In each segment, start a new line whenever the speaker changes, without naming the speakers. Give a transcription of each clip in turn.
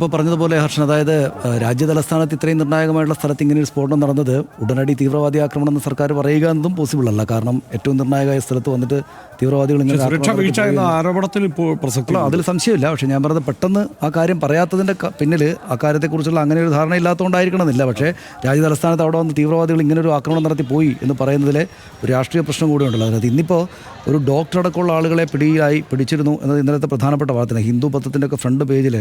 ഇപ്പോൾ പറഞ്ഞതുപോലെ ഹർഷൻ അതായത് രാജ്യതലസ്ഥാനത്ത് ഇത്രയും നിർണായകമായിട്ടുള്ള സ്ഥലത്ത് ഇങ്ങനെ ഒരു സ്ഫോടനം നടന്നത് ഉടനടി തീവ്രവാദി ആക്രമണം എന്ന് സർക്കാർ പറയുക എന്നതും പോസിബിൾ അല്ല. കാരണം ഏറ്റവും നിർണായകമായ സ്ഥലത്ത് വന്നിട്ട് തീവ്രവാദികൾ ഇങ്ങനെ
ആരോപണത്തിൽ ഇപ്പോൾ പ്രസക്തി
അല്ല, അതിൽ സംശയമില്ല. പക്ഷേ ഞാൻ പറഞ്ഞത് പെട്ടെന്ന് ആ കാര്യം പറയാത്തതിന്റെ പിന്നിൽ ആ കാര്യത്തെക്കുറിച്ചുള്ള അങ്ങനെ ഒരു ധാരണ ഇല്ലാത്തതുകൊണ്ടായിരിക്കണമെന്നില്ല. പക്ഷേ രാജ്യതലസ്ഥാനത്ത് അവിടെ വന്ന് തീവ്രവാദികൾ ഇങ്ങനെ ഒരു ആക്രമണം നടത്തി പോയി എന്ന് പറയുന്നതിലെ ഒരു രാഷ്ട്രീയ പ്രശ്നം കൂടി ഉണ്ടല്ലോ അതായത് ഇന്നിപ്പോൾ ഒരു ഡോക്ടർ അടക്കമുള്ള ആളുകളെ പിടിയിലായി പിടിച്ചിരുന്നു എന്നത് ഇന്നലത്തെ പ്രധാനപ്പെട്ട വാർത്തയാണ് ഹിന്ദു പത്രത്തിന്റെ ഒക്കെ ഫ്രണ്ട് പേജിൽ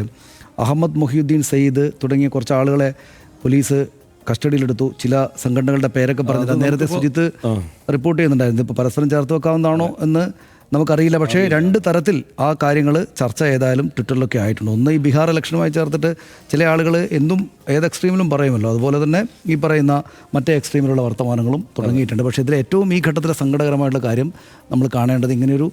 അഹമ്മദ് മൊഹിയുദ്ദീൻ സയ്യിദ് തുടങ്ങിയ കുറച്ച് ആളുകളെ പോലീസ് കസ്റ്റഡിയിലെടുത്തു. ചില സംഘടനകളുടെ പേരൊക്കെ പറഞ്ഞിട്ട് നേരത്തെ സുജിത്ത് റിപ്പോർട്ട് ചെയ്യുന്നുണ്ടായിരുന്നു. ഇപ്പോൾ പരസ്പരം ചേർത്ത് വെക്കാവുന്നതാണോ എന്ന് നമുക്കറിയില്ല. പക്ഷേ രണ്ട് തരത്തിൽ ആ കാര്യങ്ങൾ ചർച്ച ചെയ്തായാലും ട്വിറ്ററിലൊക്കെ ആയിട്ടുണ്ട്. ഒന്ന് ഈ ബീഹാർ ഇലക്ഷനുമായി ചേർത്തിട്ട് ചില ആളുകൾ എന്തും ഏത് എക്സ്ട്രീമിലും പറയുമല്ലോ. അതുപോലെ തന്നെ ഈ പറയുന്ന മറ്റേ എക്സ്ട്രീമിലുള്ള വർത്തമാനങ്ങളും തുടങ്ങിയിട്ടുണ്ട്. പക്ഷേ ഇതിൽ ഏറ്റവും ഈ ഘട്ടത്തിലെ സങ്കടകരമായിട്ടുള്ള കാര്യം നമ്മൾ കാണേണ്ടത് ഇങ്ങനെയൊരു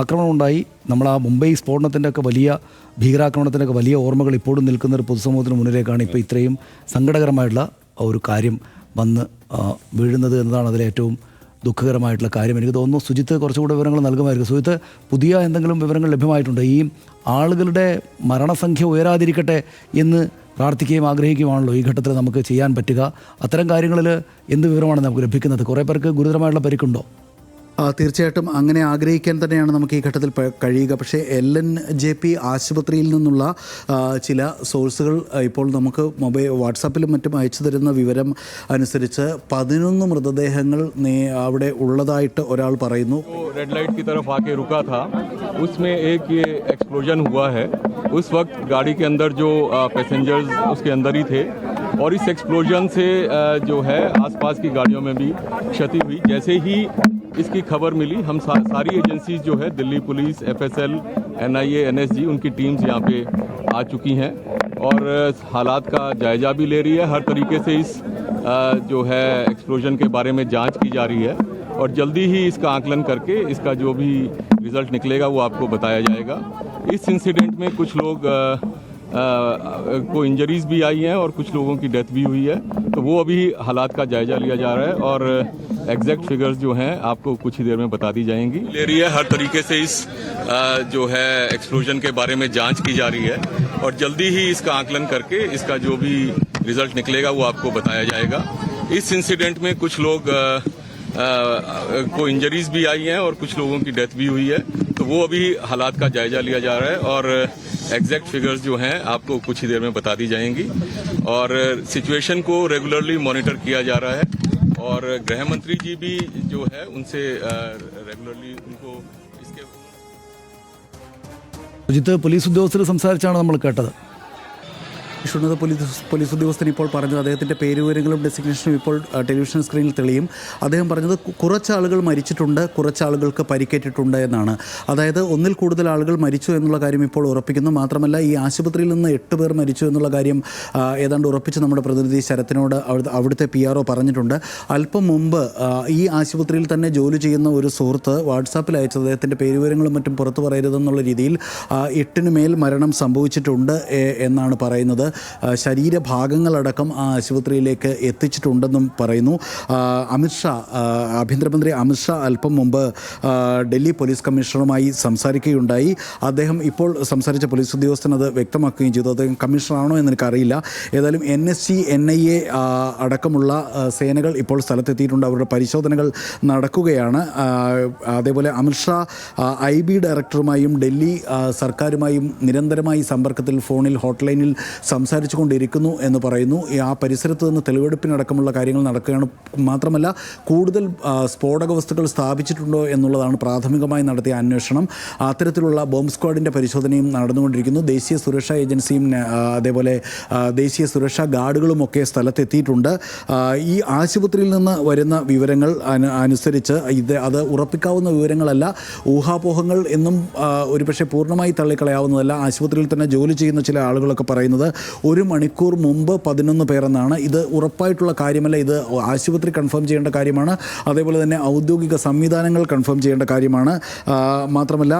ആക്രമണം ഉണ്ടായി. നമ്മൾ ആ മുംബൈ സ്ഫോടനത്തിന്റെയൊക്കെ വലിയ ഭീകരാക്രമണത്തിന്റെയൊക്കെ വലിയ ഓർമ്മകൾ ഇപ്പോഴും നിൽക്കുന്ന ഒരു പൊതുസമൂഹത്തിന് മുന്നിലേക്കാണ് ഇപ്പോൾ ഇത്രയും സങ്കടകരമായിട്ടുള്ള ഒരു കാര്യം വന്ന് വീഴുന്നത് എന്നതാണ് അതിലെ ഏറ്റവും ദുഃഖകരമായിട്ടുള്ള കാര്യം. എനിക്ക് തോന്നുന്നു സുജിത്ത് കുറച്ചുകൂടെ വിവരങ്ങൾ നൽകുമായിരിക്കും. സുജിത്ത് പുതിയ എന്തെങ്കിലും വിവരങ്ങൾ ലഭ്യമായിട്ടുണ്ട്? ഈ ആളുകളുടെ മരണസംഖ്യ ഉയരാതിരിക്കട്ടെ എന്ന് പ്രാർത്ഥിക്കുകയും ആഗ്രഹിക്കുകയാണല്ലോ ഈ ഘട്ടത്തിൽ നമുക്ക് ചെയ്യാൻ പറ്റുക. അത്തരം കാര്യങ്ങളിൽ എന്ത് വിവരമാണ് നമുക്ക് ലഭിക്കുന്നത്? കുറേ പേർക്ക് ഗുരുതരമായിട്ടുള്ള പരിക്കുണ്ടോ?
തീർച്ചയായിട്ടും അങ്ങനെ ആഗ്രഹിക്കാൻ തന്നെയാണ് നമുക്ക് ഈ ഘട്ടത്തിൽ പ- കഴിയുക പക്ഷേ എൽ എൻ ജെ പി ആശുപത്രിയിൽ നിന്നുള്ള ആ, ചില സോഴ്സുകൾ ആ, ഇപ്പോൾ നമുക്ക് മൊബൈൽ വാട്സാപ്പിലും മറ്റും അയച്ചു തരുന്ന വിവരം അനുസരിച്ച് പതിനൊന്ന് മൃതദേഹങ്ങൾ നേ- അവിടെ ഉള്ളതായിട്ട് ഒരാൾ പറയുന്നു
वो रेड लाइट की तरफ आके रुका था उसमें एक ये एक्सप्लोजन हुआ है उस वक्त गाड़ी के अंदर जो पैसेंजर्स उसके अंदर ही थे और इस एक्सप्लोजन से अ, जो है आसपास की गाड़ियों में भी क्षति हुई जैसे ही इसकी खबर मिली। हम सा, सारी एजेंसीज जो है Delhi police FSL NIA NSG उनकी टीम्स यहाँ पे आ चुकी हैं। और हालात का जायजा भी ले रही है। हर तरीके से इस जो है एक्सप्लोजन के बारे में जाँच की जा रही है। और जल्दी ही इसका आकलन करके इसका जो भी रिज़ल्ट निकलेगा वो आपको बताया जाएगा। इस इंसिडेंट में कुछ लोग अ, को इंजरीज भी आई हैं और कुछ लोगों की डेथ भी हुई है। तो वो अभी हालात का जायजा लिया जा रहा है। और एग्जैक्ट फिगर्स जो हैं आपको कुछ ही देर में बता दी जाएँगी। ले रही है हर तरीके से इस जो है एक्सप्लोजन के बारे में जाँच की जा रही है और जल्दी ही इसका आकलन करके इसका जो भी रिज़ल्ट निकलेगा वो आपको बताया जाएगा। इस इंसिडेंट में कुछ लोग अ, को इंजरीज भी आई हैं और कुछ लोगों की डेथ भी हुई है। तो वो अभी हालात का जायजा लिया जा रहा है और एग्जैक्ट फिगर्स जो हैं आपको कुछ ही देर में बता दी जाएँगी। और सिचुएशन को रेगुलरली मॉनिटर किया जा रहा है। और गृह मंत्री जी भी जो है उनसे रेगुलरली उनको इसके
സുജിത്ത് പോലീസ് ഉദ്യോഗസ്ഥർ സംസാരിച്ചാണ് നമ്മൾ കേട്ടത്
ഉന്നത പോലീസ് പോലീസ് ഉദ്യോഗസ്ഥൻ ഇപ്പോൾ പറഞ്ഞത് അദ്ദേഹത്തിന്റെ പേരുവിവരങ്ങളും ഡെസിഗ്നേഷനും ഇപ്പോൾ ടെലിവിഷൻ സ്ക്രീനിൽ തെളിയും. അദ്ദേഹം പറഞ്ഞത് കുറച്ചാളുകൾ മരിച്ചിട്ടുണ്ട് കുറച്ച് ആളുകൾക്ക് പരിക്കേറ്റിട്ടുണ്ട് എന്നാണ്. അതായത് ഒന്നിൽ കൂടുതൽ ആളുകൾ മരിച്ചു എന്നുള്ള കാര്യം ഇപ്പോൾ ഉറപ്പിക്കുന്നു. മാത്രമല്ല ഈ ആശുപത്രിയിൽ നിന്ന് എട്ട് പേർ മരിച്ചു എന്നുള്ള കാര്യം ഏതാണ്ട് ഉറപ്പിച്ച് നമ്മുടെ പ്രതിനിധി ശരത്തിനോട് അവിടുത്തെ പി ആർ പറഞ്ഞിട്ടുണ്ട്. അല്പം മുമ്പ് ഈ ആശുപത്രിയിൽ തന്നെ ജോലി ചെയ്യുന്ന ഒരു സുഹൃത്ത് വാട്സാപ്പിൽ അയച്ചത് അദ്ദേഹത്തിന്റെ പേരുവിവരങ്ങളും മറ്റും പുറത്തു പറയരുതെന്നുള്ള രീതിയിൽ എട്ടിന് മേൽ മരണം സംഭവിച്ചിട്ടുണ്ട് എന്നാണ് പറയുന്നത്. ശരീരഭാഗങ്ങളടക്കം ആ ആശുപത്രിയിലേക്ക് എത്തിച്ചിട്ടുണ്ടെന്നും പറയുന്നു. അമിത്ഷാ ആഭ്യന്തരമന്ത്രി അമിത്ഷാ അല്പം മുമ്പ് ഡൽഹി പോലീസ് കമ്മീഷണറുമായി സംസാരിക്കുകയുണ്ടായി. അദ്ദേഹം ഇപ്പോൾ സംസാരിച്ച പോലീസ് ഉദ്യോഗസ്ഥൻ അത് വ്യക്തമാക്കുകയും ചെയ്തു. അദ്ദേഹം കമ്മീഷണറാണോ എന്ന് എനിക്കറിയില്ല ഏതായാലും N S C N I A അടക്കമുള്ള സേനകൾ ഇപ്പോൾ സ്ഥലത്തെത്തിയിട്ടുണ്ട്. അവരുടെ പരിശോധനകൾ നടക്കുകയാണ്. അതേപോലെ അമിത്ഷാ ഐ ബി ഡയറക്ടറുമായും ഡൽഹി സർക്കാരുമായും നിരന്തരമായി സമ്പർക്കത്തിൽ ഫോണിൽ ഹോട്ട്ലൈനിൽ സംസാരിച്ചു കൊണ്ടിരിക്കുന്നു എന്ന് പറയുന്നു. ആ പരിസരത്ത് നിന്ന് തെളിവെടുപ്പിനടക്കമുള്ള കാര്യങ്ങൾ നടക്കുകയാണ്. മാത്രമല്ല കൂടുതൽ സ്ഫോടക വസ്തുക്കൾ സ്ഥാപിച്ചിട്ടുണ്ടോ എന്നുള്ളതാണ് പ്രാഥമികമായി നടത്തിയ അന്വേഷണം. അത്തരത്തിലുള്ള ബോംബ് സ്ക്വാഡിന്റെ പരിശോധനയും നടന്നുകൊണ്ടിരിക്കുന്നു. ദേശീയ സുരക്ഷാ ഏജൻസിയും അതേപോലെ ദേശീയ സുരക്ഷാ ഗാർഡുകളുമൊക്കെ സ്ഥലത്തെത്തിയിട്ടുണ്ട്. ഈ ആശുപത്രിയിൽ നിന്ന് വരുന്ന വിവരങ്ങൾ അനുസരിച്ച് ഇത് അത് ഉറപ്പിക്കാവുന്ന വിവരങ്ങളല്ല. ഊഹാപോഹങ്ങൾ എന്നും ഒരുപക്ഷെ പൂർണമായി തള്ളിക്കളയാവുന്നതല്ല. ആശുപത്രിയിൽ തന്നെ ജോലി ചെയ്യുന്ന ചില ആളുകളൊക്കെ പറയുന്നത് ഒരു മണിക്കൂർ മുമ്പ് പതിനൊന്ന് പേരെന്നാണ് ഇത് ഉറപ്പായിട്ടുള്ള കാര്യമല്ല. ഇത് ആശുപത്രി കൺഫേം ചെയ്യേണ്ട കാര്യമാണ്. അതേപോലെ തന്നെ ഔദ്യോഗിക സംവിധാനങ്ങൾ കൺഫേം ചെയ്യേണ്ട കാര്യമാണ്. മാത്രമല്ല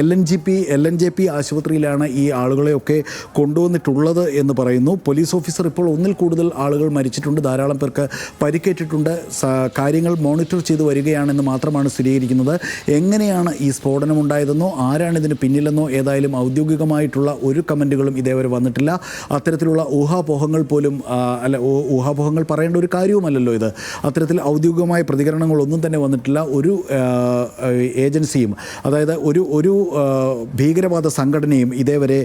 L N J P L N J P ആശുപത്രിയിലാണ് ഈ ആളുകളെയൊക്കെ കൊണ്ടുവന്നിട്ടുള്ളത് എന്ന് പറയുന്നു. പോലീസ് ഓഫീസർ ഇപ്പോൾ ഒന്നിൽ കൂടുതൽ ആളുകൾ മരിച്ചിട്ടുണ്ട്. ധാരാളം പേർക്ക് പരിക്കേറ്റിട്ടുണ്ട്. കാര്യങ്ങൾ മോണിറ്റർ ചെയ്തു വരികയാണെന്ന് മാത്രമാണ് സ്ഥിരീകരിക്കുന്നത്. എങ്ങനെയാണ് ഈ സ്ഫോടനം ഉണ്ടായതെന്നോ ആരാണ് ഇതിന് പിന്നിലെന്നോ ഏതായാലും ഔദ്യോഗികമായിട്ടുള്ള ഒരു കമന്റുകളും ഇതേവരെ വന്നിട്ടില്ല. അത്തരത്തിലുള്ള ഊഹാപോഹങ്ങൾ പോലും അല്ല ഊഹാപോഹങ്ങൾ പറയേണ്ട ഒരു കാര്യവുമല്ലല്ലോ ഇത്. അത്തരത്തിൽ ഔദ്യോഗികമായ പ്രതികരണങ്ങളൊന്നും തന്നെ വന്നിട്ടില്ല. ഒരു ഏജൻസിയും അതായത് ഒരു ഒരു ഭീകരവാദ സംഘടനയും ഇതേവരെ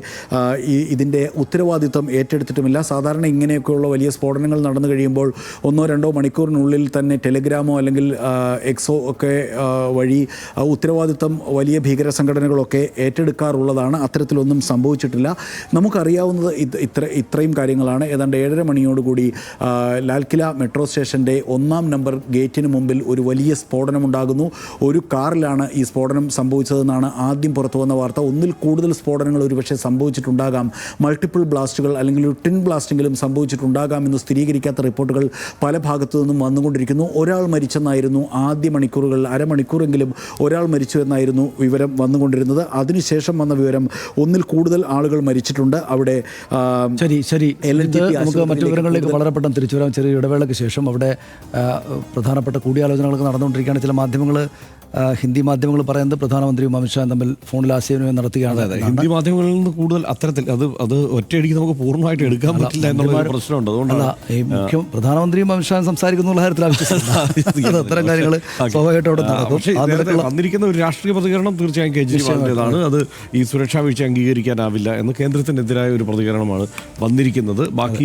ഇതിന്റെ ഉത്തരവാദിത്വം ഏറ്റെടുത്തിട്ടുമില്ല. സാധാരണ ഇങ്ങനെയൊക്കെയുള്ള വലിയ സ്ഫോടനങ്ങൾ നടന്നു കഴിയുമ്പോൾ ഒന്നോ രണ്ടോ മണിക്കൂറിനുള്ളിൽ തന്നെ ടെലിഗ്രാമോ അല്ലെങ്കിൽ എക്സോ ഒക്കെ വഴി ഉത്തരവാദിത്വം വലിയ ഭീകര സംഘടനകളൊക്കെ ഏറ്റെടുക്കാറുള്ളതാണ്. അത്തരത്തിലൊന്നും സംഭവിച്ചിട്ടില്ല. നമുക്കറിയാവുന്നത് ഇത് ഇത്ര ഇത്രയും കാര്യങ്ങളാണ്. ഏതാണ്ട് ഏഴര മണിയോടുകൂടി ലാൽകില മെട്രോ സ്റ്റേഷന്റെ ഒന്നാം നമ്പർ ഗേറ്റിന് മുമ്പിൽ ഒരു വലിയ സ്ഫോടനമുണ്ടാകുന്നു. ഒരു കാറിലാണ് ഈ സ്ഫോടനം സംഭവിച്ചതെന്നാണ് ആദ്യം പുറത്തു വന്ന വാർത്ത. ഒന്നിൽ കൂടുതൽ സ്ഫോടനങ്ങൾ ഒരുപക്ഷെ സംഭവിച്ചിട്ടുണ്ടാകാം. മൾട്ടിപ്പിൾ ബ്ലാസ്റ്റുകൾ അല്ലെങ്കിൽ ഒരു ടിൻ ബ്ലാസ്റ്റെങ്കിലും സംഭവിച്ചിട്ടുണ്ടാകാം എന്ന് സ്ഥിരീകരിക്കാത്ത റിപ്പോർട്ടുകൾ പല ഭാഗത്തു നിന്നും വന്നുകൊണ്ടിരിക്കുന്നു. ഒരാൾ മരിച്ചെന്നായിരുന്നു ആദ്യ മണിക്കൂറുകളിൽ അരമണിക്കൂറെങ്കിലും ഒരാൾ മരിച്ചു എന്നായിരുന്നു വിവരം വന്നുകൊണ്ടിരുന്നത്. അതിനുശേഷം വന്ന വിവരം ഒന്നിൽ കൂടുതൽ ആളുകൾ മരിച്ചിട്ടുണ്ട്. അവിടെ
ശരി ശരി. നമുക്ക് മറ്റു വിവരങ്ങളിലേക്ക് വളരെ പെട്ടെന്ന് തിരിച്ചു വരാം. ചെറിയ ഇടവേളയ്ക്ക് ശേഷം അവിടെ പ്രധാനപ്പെട്ട കൂടിയാലോചനകളൊക്കെ നടന്നുകൊണ്ടിരിക്കുകയാണ്. ചില മാധ്യമങ്ങൾ ഹിന്ദി മാധ്യമങ്ങൾ പറയുന്നത് പ്രധാനമന്ത്രിയും അമിത്ഷായും തമ്മിൽ ഫോണിൽ ആശയവിനിമയം നടത്തുകയാണ്.
ഹിന്ദി മാധ്യമങ്ങളിൽ നിന്ന് കൂടുതൽ അത്തരത്തിൽ അത് അത് ഒറ്റയടിക്ക് നമുക്ക് പൂർണമായിട്ട് എടുക്കാൻ പറ്റില്ല എന്നുള്ള പ്രശ്നമുണ്ട്.
അതുകൊണ്ടല്ല
അതുകൊണ്ടാണ്
ഈ മുഖ്യം പ്രധാനമന്ത്രിയും അമിത്ഷായും സംസാരിക്കുന്ന കാര്യത്തിൽ അത്തരം കാര്യങ്ങൾ സ്വാഭാവികമായിട്ട് അവിടെ നടക്കും.
വന്നിരിക്കുന്ന ഒരു രാഷ്ട്രീയ പ്രതികരണം തീർച്ചയായും കേജ്രിവാളിന്റെതാണ് അത് ഈ സുരക്ഷാ വീഴ്ച അംഗീകരിക്കാനാവില്ല എന്ന് കേന്ദ്രത്തിനെതിരായ ഒരു പ്രതികരണമാണ് വന്നിരിക്കുന്നത്. ബാക്കി